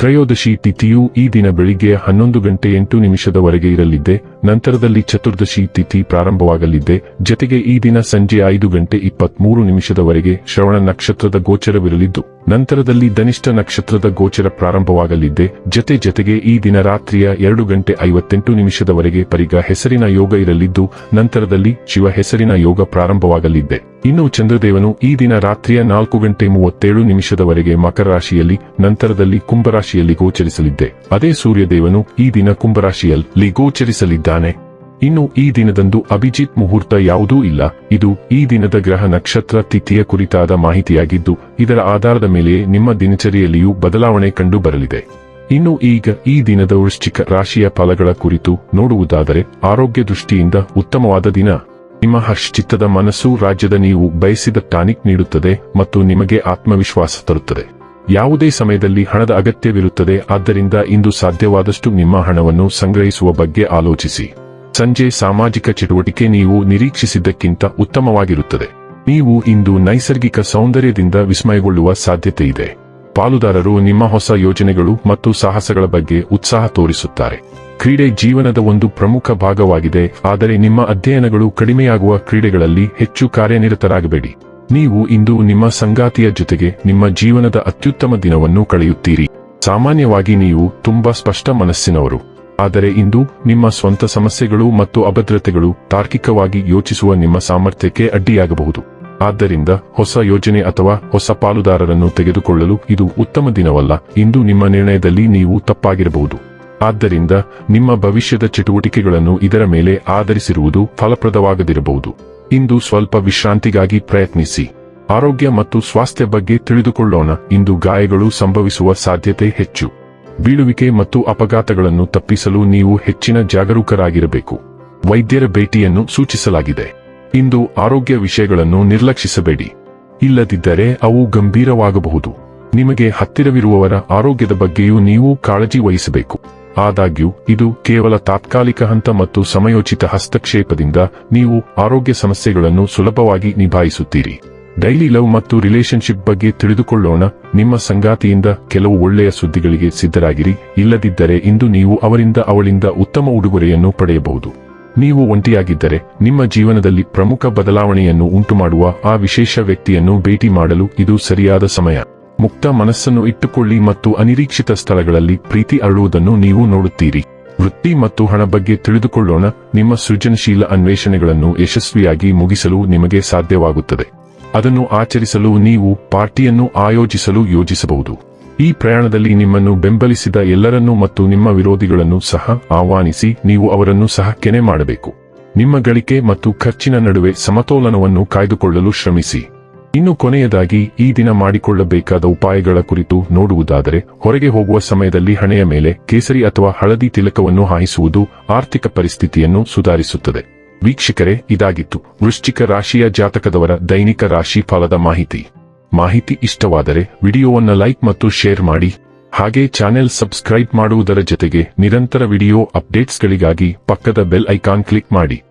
ತ್ರಯೋದಶಿ ತಿಥಿಯು ಈ ದಿನ ಬೆಳಿಗ್ಗೆ ಹನ್ನೊಂದು ಗಂಟೆ ಎಂಟು ನಿಮಿಷದವರೆಗೆ ಇರಲಿದ್ದೆ, ನಂತರದಲ್ಲಿ ಚತುರ್ದಶಿ ತಿಥಿ ಪ್ರಾರಂಭವಾಗಲಿದ್ದೆ, ಜತೆಗೆ ಈ ದಿನ ಸಂಜೆ ಐದು ಗಂಟೆ ಇಪ್ಪತ್ಮೂರು ನಿಮಿಷದವರೆಗೆ ಶ್ರವಣ ನಕ್ಷತ್ರದ ಗೋಚರವಿರಲಿದ್ದು, ನಂತರದಲ್ಲಿ ಧನಿಷ್ಠ ನಕ್ಷತ್ರದ ಗೋಚರ ಪ್ರಾರಂಭವಾಗಲಿದ್ದೆ, ಜತೆ ಜತೆಗೆ ಈ ದಿನ ರಾತ್ರಿಯ ಎರಡು ಗಂಟೆ ಐವತ್ತೆಂಟು ನಿಮಿಷದವರೆಗೆ ಪರಿಗ ಹೆಸರಿನ ಯೋಗ ಇರಲಿದ್ದು, ನಂತರದಲ್ಲಿ ಶಿವ ಹೆಸರಿನ ಯೋಗ ಪ್ರಾರಂಭವಾಗಲಿದ್ದೆ. ಇನ್ನು ಚಂದ್ರದೇವನು ಈ ದಿನ ರಾತ್ರಿಯ ನಾಲ್ಕು ಗಂಟೆ ಮೂವತ್ತೇಳು ನಿಮಿಷದವರೆಗೆ ಮಕರ ರಾಶಿಯಲ್ಲಿ, ನಂತರದಲ್ಲಿ ಕುಂಭರಾಶಿಯಲ್ಲಿ ಗೋಚರಿಸಲಿದ್ದೆ. ಅದೇ ಸೂರ್ಯದೇವನು ಈ ದಿನ ಕುಂಭರಾಶಿಯಲ್ಲಿ ಗೋಚರಿಸಲಿದ್ದಾನೆ. ಇನ್ನು ಈ ದಿನದಂದು ಅಭಿಜಿತ್ ಮುಹೂರ್ತ ಯಾವುದೂ ಇಲ್ಲ. ಇದು ಈ ದಿನದ ಗ್ರಹ ನಕ್ಷತ್ರ ತಿಥಿಯ ಕುರಿತಾದ ಮಾಹಿತಿಯಾಗಿದ್ದು, ಇದರ ಆಧಾರದ ಮೇಲೆ ನಿಮ್ಮ ದಿನಚರಿಯಲ್ಲಿಯೂ ಬದಲಾವಣೆ ಕಂಡು ಬರಲಿದೆ. ಇನ್ನು ಈಗ ಈ ದಿನದ ವೃಶ್ಚಿಕ ರಾಶಿಯ ಫಲಗಳ ಕುರಿತು ನೋಡುವುದಾದರೆ, ಆರೋಗ್ಯ ದೃಷ್ಟಿಯಿಂದ ಉತ್ತಮವಾದ ದಿನ. ನಿಮ್ಮ ಹರ್ಷಚಿತ್ತದ ಮನಸ್ಸು ರಾಜ್ಯದ ನೀವು ಬಯಸಿದ ಟಾನಿಕ್ ನೀಡುತ್ತದೆ ಮತ್ತು ನಿಮಗೆ ಆತ್ಮವಿಶ್ವಾಸ ತರುತ್ತದೆ. ಯಾವುದೇ ಸಮಯದಲ್ಲಿ ಹಣದ ಅಗತ್ಯವಿರುತ್ತದೆ, ಆದ್ದರಿಂದ ಇಂದು ಸಾಧ್ಯವಾದಷ್ಟು ನಿಮ್ಮ ಹಣವನ್ನು ಸಂಗ್ರಹಿಸುವ ಬಗ್ಗೆ ಆಲೋಚಿಸಿ. ಸಂಜೆ ಸಾಮಾಜಿಕ ಚಟುವಟಿಕೆ ನೀವು ನಿರೀಕ್ಷಿಸಿದ್ದಕ್ಕಿಂತ ಉತ್ತಮವಾಗಿರುತ್ತದೆ. ನೀವು ಇಂದು ನೈಸರ್ಗಿಕ ಸೌಂದರ್ಯದಿಂದ ವಿಸ್ಮಯಗೊಳ್ಳುವ ಸಾಧ್ಯತೆ ಇದೆ. ಪಾಲುದಾರರು ನಿಮ್ಮ ಹೊಸ ಯೋಜನೆಗಳು ಮತ್ತು ಸಾಹಸಗಳ ಬಗ್ಗೆ ಉತ್ಸಾಹ ತೋರಿಸುತ್ತಾರೆ. ಕ್ರೀಡೆ ಜೀವನದ ಒಂದು ಪ್ರಮುಖ ಭಾಗವಾಗಿದೆ, ಆದರೆ ನಿಮ್ಮ ಅಧ್ಯಯನಗಳು ಕಡಿಮೆಯಾಗುವ ಕ್ರೀಡೆಗಳಲ್ಲಿ ಹೆಚ್ಚು ಕಾರ್ಯನಿರತರಾಗಬೇಡಿ. ನೀವು ಇಂದು ನಿಮ್ಮ ಸಂಗಾತಿಯ ಜೊತೆಗೆ ನಿಮ್ಮ ಜೀವನದ ಅತ್ಯುತ್ತಮ ದಿನವನ್ನು ಕಳೆಯುತ್ತೀರಿ. ಸಾಮಾನ್ಯವಾಗಿ ನೀವು ತುಂಬಾ ಸ್ಪಷ್ಟ ಮನಸ್ಸಿನವರು. ಆದರೆ ಇಂದು ನಿಮ್ಮ ಸ್ವಂತ ಸಮಸ್ಯೆಗಳು ಮತ್ತು ಅಭದ್ರತೆಗಳು ತಾರ್ಕಿಕವಾಗಿ ಯೋಚಿಸುವ ನಿಮ್ಮ ಸಾಮರ್ಥ್ಯಕ್ಕೆ ಅಡ್ಡಿಯಾಗಬಹುದು. ಆದ್ದರಿಂದ ಹೊಸ ಯೋಜನೆ ಅಥವಾ ಹೊಸ ಪಾಲುದಾರರನ್ನು ತೆಗೆದುಕೊಳ್ಳಲು ಇದು ಉತ್ತಮ ದಿನವಲ್ಲ. ಇಂದು ನಿಮ್ಮ ನಿರ್ಣಯದಲ್ಲಿ ನೀವು ತಪ್ಪಾಗಿರಬಹುದು. ಆದ್ದರಿಂದ ನಿಮ್ಮ ಭವಿಷ್ಯದ ಚಟುವಟಿಕೆಗಳನ್ನು ಇದರ ಮೇಲೆ ಆಧರಿಸಿರುವುದು ಫಲಪ್ರದವಾಗದಿರಬಹುದು. ಇಂದು ಸ್ವಲ್ಪ ವಿಶ್ರಾಂತಿಗಾಗಿ ಪ್ರಯತ್ನಿಸಿ. ಆರೋಗ್ಯ ಮತ್ತು ಸ್ವಾಸ್ಥ್ಯ ಬಗ್ಗೆ ತಿಳಿದುಕೊಳ್ಳೋಣ. ಇಂದು ಗಾಯಗಳು ಸಂಭವಿಸುವ ಸಾಧ್ಯತೆ ಹೆಚ್ಚು. ಬೀಳುವಿಕೆ ಮತ್ತು ಅಪಘಾತಗಳನ್ನು ತಪ್ಪಿಸಲು ನೀವು ಹೆಚ್ಚಿನ ಜಾಗರೂಕರಾಗಿರಬೇಕು. ವೈದ್ಯರ ಭೇಟಿಯನ್ನು ಸೂಚಿಸಲಾಗಿದೆ. ಇಂದು ಆರೋಗ್ಯ ವಿಷಯಗಳನ್ನು ನಿರ್ಲಕ್ಷಿಸಬೇಡಿ. ಇಲ್ಲದಿದ್ದರೆ ಅವು ಗಂಭೀರವಾಗಬಹುದು. ನಿಮಗೆ ಹತ್ತಿರವಿರುವವರ ಆರೋಗ್ಯದ ಬಗ್ಗೆಯೂ ನೀವು ಕಾಳಜಿ ವಹಿಸಬೇಕು. ಆದಾಗ್ಯೂ, ಇದು ಕೇವಲ ತಾತ್ಕಾಲಿಕ ಹಂತ ಮತ್ತು ಸಮಯೋಚಿತ ಹಸ್ತಕ್ಷೇಪದಿಂದ ನೀವು ಆರೋಗ್ಯ ಸಮಸ್ಯೆಗಳನ್ನು ಸುಲಭವಾಗಿ ನಿಭಾಯಿಸುತ್ತೀರಿ. ಡೈಲಿ ಲವ್ ಮತ್ತು ರಿಲೇಶನ್ಶಿಪ್ ಬಗ್ಗೆ ತಿಳಿದುಕೊಳ್ಳೋಣ. ನಿಮ್ಮ ಸಂಗಾತಿಯಿಂದ ಕೆಲವು ಒಳ್ಳೆಯ ಸುದ್ದಿಗಳಿಗೆ ಸಿದ್ಧರಾಗಿರಿ. ಇಲ್ಲದಿದ್ದರೆ ಇಂದು ನೀವು ಅವರಿಂದ ಅವಳಿಂದ ಉತ್ತಮ ಉಡುಗೊರೆಯನ್ನು ಪಡೆಯಬಹುದು. ನೀವು ಒಂಟಿಯಾಗಿದ್ದರೆ, ನಿಮ್ಮ ಜೀವನದಲ್ಲಿ ಪ್ರಮುಖ ಬದಲಾವಣೆಯನ್ನು ಉಂಟುಮಾಡುವ ಆ ವಿಶೇಷ ವ್ಯಕ್ತಿಯನ್ನು ಭೇಟಿ ಮಾಡಲು ಇದು ಸರಿಯಾದ ಸಮಯ. ಮುಕ್ತ ಮನಸ್ಸನ್ನು ಇಟ್ಟುಕೊಳ್ಳಿ ಮತ್ತು ಅನಿರೀಕ್ಷಿತ ಸ್ಥಳಗಳಲ್ಲಿ ಪ್ರೀತಿ ಅರಳುವುದನ್ನು ನೀವು ನೋಡುತ್ತೀರಿ. ವೃತ್ತಿ ಮತ್ತು ಹಣ ಬಗ್ಗೆ ತಿಳಿದುಕೊಳ್ಳೋಣ. ನಿಮ್ಮ ಸೃಜನಶೀಲ ಅನ್ವೇಷಣೆಗಳನ್ನು ಯಶಸ್ವಿಯಾಗಿ ಮುಗಿಸಲು ನಿಮಗೆ ಸಾಧ್ಯವಾಗುತ್ತದೆ. ಅದನ್ನು ಆಚರಿಸಲು ನೀವು ಪಾರ್ಟಿಯನ್ನು ಆಯೋಜಿಸಲು ಯೋಜಿಸಬಹುದು. ಈ ಪ್ರಯಾಣದಲ್ಲಿ ನಿಮ್ಮನ್ನು ಬೆಂಬಲಿಸಿದ ಎಲ್ಲರನ್ನೂ ಮತ್ತು ನಿಮ್ಮ ವಿರೋಧಿಗಳನ್ನು ಸಹ ಆಹ್ವಾನಿಸಿ ನೀವು ಅವರನ್ನು ಸಹ ಕೆನೆ ಮಾಡಬೇಕು. ನಿಮ್ಮ ಗಳಿಕೆ ಮತ್ತು ಖರ್ಚಿನ ನಡುವೆ ಸಮತೋಲನವನ್ನು ಕಾಯ್ದುಕೊಳ್ಳಲು ಶ್ರಮಿಸಿ. ಇನ್ನು ಕೊನೆಯದಾಗಿ ಈ ದಿನ ಮಾಡಿಕೊಳ್ಳಬೇಕಾದ ಉಪಾಯಗಳ ಕುರಿತು ನೋಡುವುದಾದರೆ, ಹೊರಗೆ ಹೋಗುವ ಸಮಯದಲ್ಲಿ ಹಣೆಯ ಮೇಲೆ ಕೇಸರಿ ಅಥವಾ ಹಳದಿ ತಿಲಕವನ್ನು ಹಾಯಿಸುವುದು ಆರ್ಥಿಕ ಪರಿಸ್ಥಿತಿಯನ್ನು ಸುಧಾರಿಸುತ್ತದೆ. ವೀಕ್ಷಕರೇ, ಇದಾಗಿತ್ತು ವೃಶ್ಚಿಕ ರಾಶಿಯ ಜಾತಕದವರ ದೈನಿಕ ರಾಶಿ ಫಲದ ಮಾಹಿತಿ. ಮಾಹಿತಿ ಇಷ್ಟವಾದರೆ ವಿಡಿಯೋವನ್ನು ಲೈಕ್ ಮತ್ತು ಶೇರ್ ಮಾಡಿ. ಹಾಗೆ ಚಾನೆಲ್ ಸಬ್ಸ್ಕ್ರೈಬ್ ಮಾಡುವುದರ ಜೊತೆಗೆ ನಿರಂತರ ವಿಡಿಯೋ ಅಪ್ಡೇಟ್ಸ್ಗಳಿಗಾಗಿ ಪಕ್ಕದ ಬೆಲ್ ಐಕಾನ್ ಕ್ಲಿಕ್ ಮಾಡಿ.